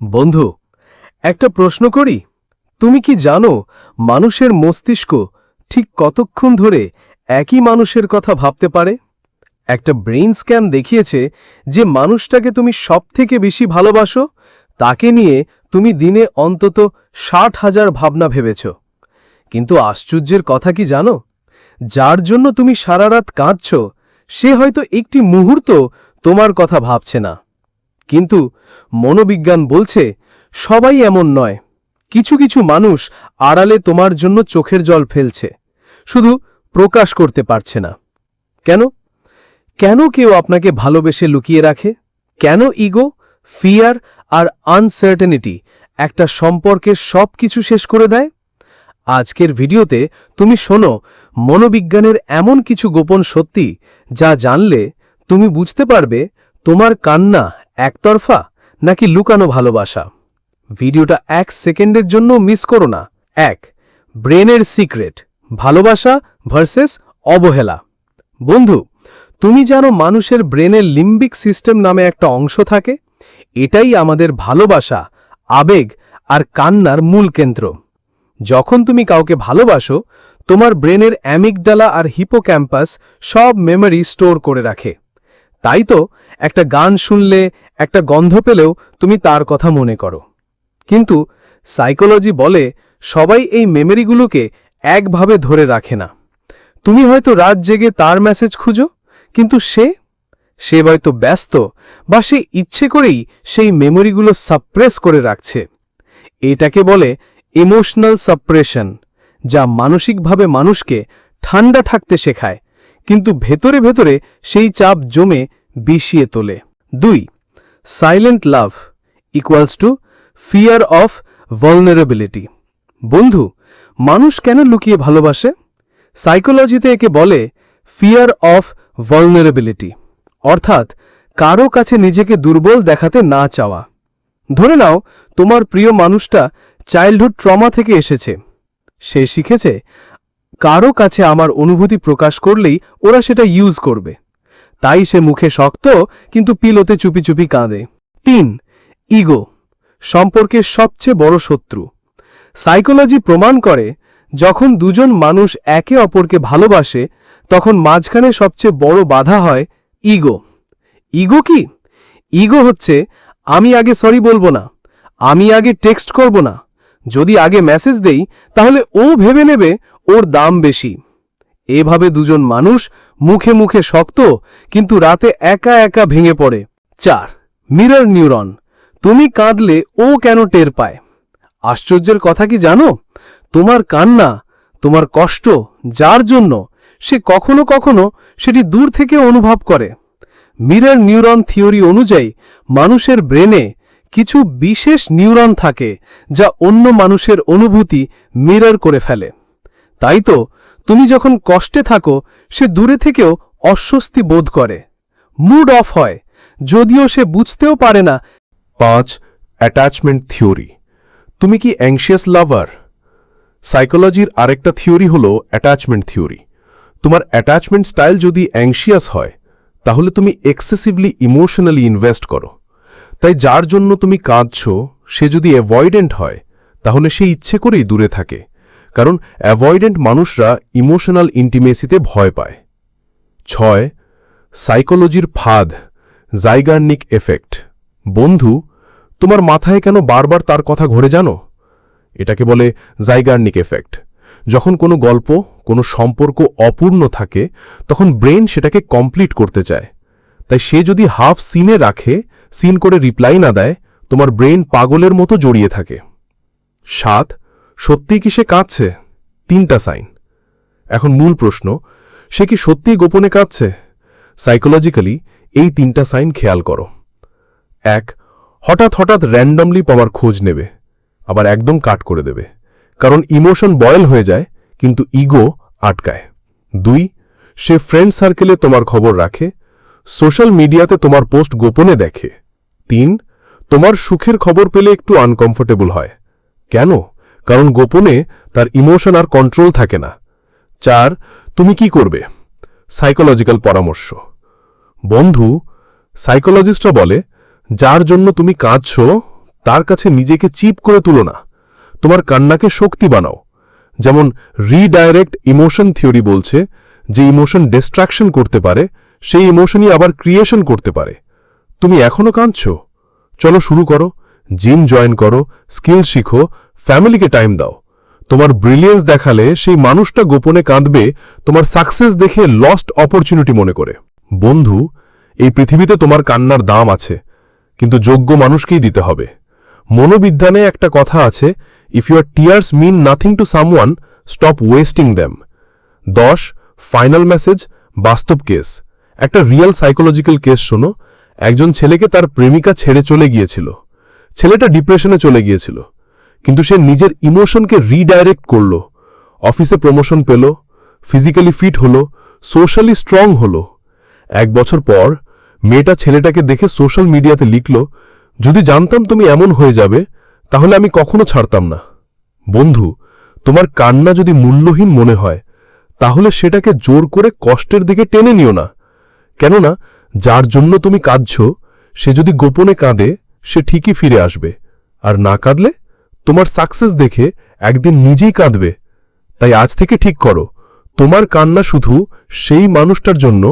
বন্ধু, একটা প্রশ্ন করি। তুমি কি জানো, মানুষের মস্তিষ্ক ঠিক কতক্ষণ ধরে একই মানুষের কথা ভাবতে পারে? একটা ব্রেইন স্ক্যান দেখিয়েছে যে মানুষটাকে তুমি সবথেকে বেশি ভালোবাসো, তাকে নিয়ে তুমি দিনে অন্তত ষাট হাজার ভাবনা ভেবেছ। কিন্তু আশ্চর্যের কথা কি জানো? যার জন্য তুমি সারা রাত কাঁদছ, সে হয়তো একটি মুহূর্ত তোমার কথা ভাবছে না। কিন্তু মনোবিজ্ঞান বলছে, সবাই এমন নয়। কিছু কিছু মানুষ আড়ালে তোমার জন্য চোখের জল ফেলছে, শুধু প্রকাশ করতে পারছে না। কেন? কেন কেউ আপনাকে ভালোবেসে লুকিয়ে রাখে? কেন ইগো, ফিয়ার আর আনসার্টেনিটি একটা সম্পর্কের সব কিছু শেষ করে দেয়? আজকের ভিডিওতে তুমি শোনো, মনোবিজ্ঞানের এমন কিছু গোপন সত্যি যা জানলে তুমি বুঝতে পারবে তোমার কান্না একতরফা নাকি লুকানো ভালোবাসা? ভিডিওটা এক সেকেন্ডের জন্য মিস করো না। এক, ব্রেনের সিক্রেট, ভালোবাসা ভার্সেস অবহেলা। বন্ধু, তুমি জানো মানুষের ব্রেনের লিম্বিক সিস্টেম নামে একটা অংশ থাকে? এটাই আমাদের ভালোবাসা, আবেগ আর কান্নার মূল কেন্দ্র। যখন তুমি কাউকে ভালোবাসো, তোমার ব্রেনের অ্যামিকডালা আর হিপোক্যাম্পাস সব মেমরি স্টোর করে রাখে। তাই তো একটা গান শুনলে একটা গন্ধ পেলেও তুমি তার কথা মনে করো। কিন্তু সাইকোলজি বলে সবাই এই মেমরিগুলোকে একভাবে ধরে রাখে না। তুমি হয়তো রাত জেগে তার মেসেজ খুঁজো, কিন্তু সে? সে হয়তো ব্যস্ত বা সে ইচ্ছে করেই সেই মেমরিগুলো সাপ্রেস করে রাখছে। এটাকে বলে ইমোশনাল সাপ্রেশন যা মানসিকভাবে মানুষকে ঠান্ডা থাকতে শেখায়, কিন্তু ভেতরে ভেতরে সেই চাপ জমে বিষিয়ে তোলে। দুই silent love equals to fear of vulnerability বন্ধু, মানুষ কেন লুকিয়ে ভালোবাসে? সাইকোলজিতে একে বলে ফিয়ার অফ ভলনারেবিলিটি অর্থাৎ কারও কাছে নিজেকে দুর্বল দেখাতে না চাওয়া। ধরে নাও, তোমার প্রিয় মানুষটা চাইল্ডহুড ট্রমা থেকে এসেছে। সে শিখেছে, কারও কাছে আমার অনুভূতি প্রকাশ করলেই ওরা সেটা ইউজ করবে। তাই সে মুখে শক্ত, কিন্তু পিলোতে চুপি চুপি কাঁদে। তিন, ইগো, সম্পর্কের সবচেয়ে বড় শত্রু। সাইকোলজি প্রমাণ করে, যখন দুজন মানুষ একে অপরকে ভালোবাসে, তখন মাঝখানে সবচেয়ে বড় বাধা হয় ইগো। ইগো কি? ইগো হচ্ছে, আমি আগে সরি বলব না, আমি আগে টেক্সট করব না। যদি আগে মেসেজ দেই, তাহলে ও ভেবে নেবে ওর দাম বেশি। এভাবে দুজন মানুষ মুখে মুখে শক্ত, কিন্তু রাতে একা একা ভেঙে পড়ে। চার, মিরর নিউরন। তুমি কাঁদলে ও কেন টের পায়? আশ্চর্যের কথা কি জানো? তোমার কান্না, তোমার কষ্ট, যার জন্য সে কখনো কখনো সেটি দূর থেকে অনুভব করে। মিরর নিউরন থিওরি অনুযায়ী, মানুষের ব্রেনে কিছু বিশেষ নিউরন থাকে যা অন্য মানুষের অনুভূতি মিরর করে ফেলে। তাই তো তুমি যখন কষ্টে থাকো, সে দূরে থেকেও অস্বস্তি বোধ করে। মুড অফ হয়, যদিও সে বুঝতেও পারে না। পাঁচ, অ্যাটাচমেন্ট থিওরি। তুমি কি অ্যাংশিয়াস লাভার সাইকোলজির আরেকটা থিওরি হল অ্যাটাচমেন্ট থিওরি। তোমার অ্যাটাচমেন্ট স্টাইল যদি অ্যাংশিয়াস হয়, তাহলে তুমি এক্সেসিভলি ইমোশনালি ইনভেস্ট করো। তাই যার জন্য তুমি কাঁদছ, সে যদি অ্যাভয়েডেন্ট হয়, তাহলে সে ইচ্ছে করেই দূরে থাকে। কারণ অ্যাভয়েডেন্ট মানুষরা ইমোশনাল ইন্টিমেসিতে ভয় পায়। ছয়, সাইকোলজির ফাঁদ, জাইগার্নিক এফেক্ট। বন্ধু, তোমার মাথায় কেন বারবার তার কথা ঘুরে জানো? এটাকে বলে জাইগার্নিক এফেক্ট। যখন কোনো গল্প, কোনো সম্পর্ক অপূর্ণ থাকে, তখন ব্রেন সেটাকে কমপ্লিট করতে চায়। তাই সে যদি হাফ সিনে রাখে, সিন করে রিপ্লাই না দেয়, তোমার ব্রেন পাগলের মতো জড়িয়ে থাকে। সাত সত্যি কি সে কাঁদছে? তিনটা সাইন। এখন মূল প্রশ্ন, সে কি সত্যিই গোপনে কাঁদছে? সাইকোলজিক্যালি এই তিনটা সাইন খেয়াল করো। এক, হঠাৎ হঠাৎ র্যান্ডমলি পাওয়ার খোঁজ নেবে, আবার একদম কাট করে দেবে। কারণ ইমোশন বয়েল হয়ে যায়, কিন্তু ইগো আটকায়। দুই, সে ফ্রেন্ড সার্কেলে তোমার খবর রাখে সোশ্যাল মিডিয়াতে তোমার পোস্ট গোপনে দেখে। তিন, তোমার সুখের খবর পেলে একটু আনকমফোর্টেবল হয়। কেন? কারণ গোপনে তার ইমোশন আর কন্ট্রোল থাকে না। চার, তুমি কি করবে? সাইকোলজিক্যাল পরামর্শ। বন্ধু, সাইকোলজিস্টরা বলে, যার জন্য তুমি কাঁদছ, তার কাছে নিজেকে চিপ করে তুলো না। তোমার কান্নাকে শক্তি বানাও। যেমন রিডাইরেক্ট ইমোশন থিওরি বলছে যে ইমোশন ডিস্ট্রাকশন করতে পারে, সেই ইমোশনই আবার ক্রিয়েশন করতে পারে। তুমি এখনও কাঁদছ? চলো শুরু করো। জিম জয়েন করো। স্কিল শিখো। ফ্যামিলিকে টাইম দাও। তোমার ব্রিলিয়েন্স দেখালে সেই মানুষটা গোপনে কাঁদবে, তোমার সাকসেস দেখে লস্ট অপরচুনিটি মনে করে। বন্ধু, এই পৃথিবীতে তোমার কান্নার দাম আছে, কিন্তু যোগ্য মানুষকেই দিতে হবে। মনোবিজ্ঞানে একটা কথা আছে if your tears mean nothing to someone stop wasting them দশ ফাইনাল মেসেজ বাস্তব কেস একটা রিয়েল সাইকোলজিক্যাল কেস শোনো, একজন ছেলেকে তার প্রেমিকা ছেড়ে চলে গিয়েছিল। ছেলেটা ডিপ্রেশনে চলে গিয়েছিল। কিন্তু সে নিজের ইমোশনকে রিডাইরেক্ট করল। অফিসে প্রমোশন পেল ফিজিক্যালি ফিট হল সোশ্যালি স্ট্রং হল। এক বছর পর মেয়েটা ছেলেটাকে দেখে সোশ্যাল মিডিয়াতে লিখল, যদি জানতাম তুমি এমন হয়ে যাবে, তাহলে আমি কখনো ছাড়তাম না। বন্ধু, তোমার কান্না যদি মূল্যহীন মনে হয়, তাহলে সেটাকে জোর করে কষ্টের দিকে টেনে নিও না। কেননা, যার জন্য তুমি কাঁদছ, সে যদি গোপনে কাঁদে, সে ঠিকই ফিরে আসবে। আর না কাঁদলে তোমার সাকসেস দেখে একদিন নিজেই কাঁদবে। তাই আজ থেকে ঠিক করো, তোমার কান্না শুধু সেই মানুষটার জন্য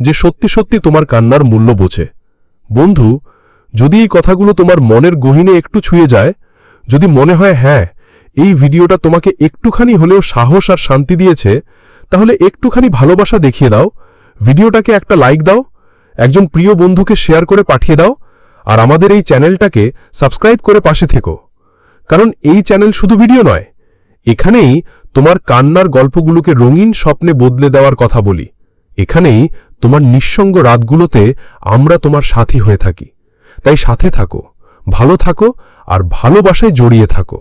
যে সত্যি সত্যি তোমার কান্নার মূল্য বোঝে। বন্ধু, যদি এই কথাগুলো তোমার মনের গহিনে একটু ছুঁয়ে যায়, যদি মনে হয় হ্যাঁ এই ভিডিওটা তোমাকে একটুখানি হলেও সাহস আর শান্তি দিয়েছে, তাহলে একটুখানি ভালোবাসা দেখিয়ে দাও, ভিডিওটাকে একটা লাইক দাও, একজন প্রিয় বন্ধুকে শেয়ার করে পাঠিয়ে দাও, আর আমাদের এই চ্যানেলটাকে সাবস্ক্রাইব করে পাশে থেকো। কারণ এই চ্যানেল শুধু ভিডিও নয়। এখানেই তোমার কান্নার গল্পগুলোকে রঙিন স্বপ্নে বদলে দেওয়ার কথা বলি। এখানেই তোমার নিঃসঙ্গ রাতগুলোতে আমরা তোমার সাথী হয়ে থাকি। তাই সাথে থাকো, ভালো থাকো আর ভালোবাসায় জড়িয়ে থাকো।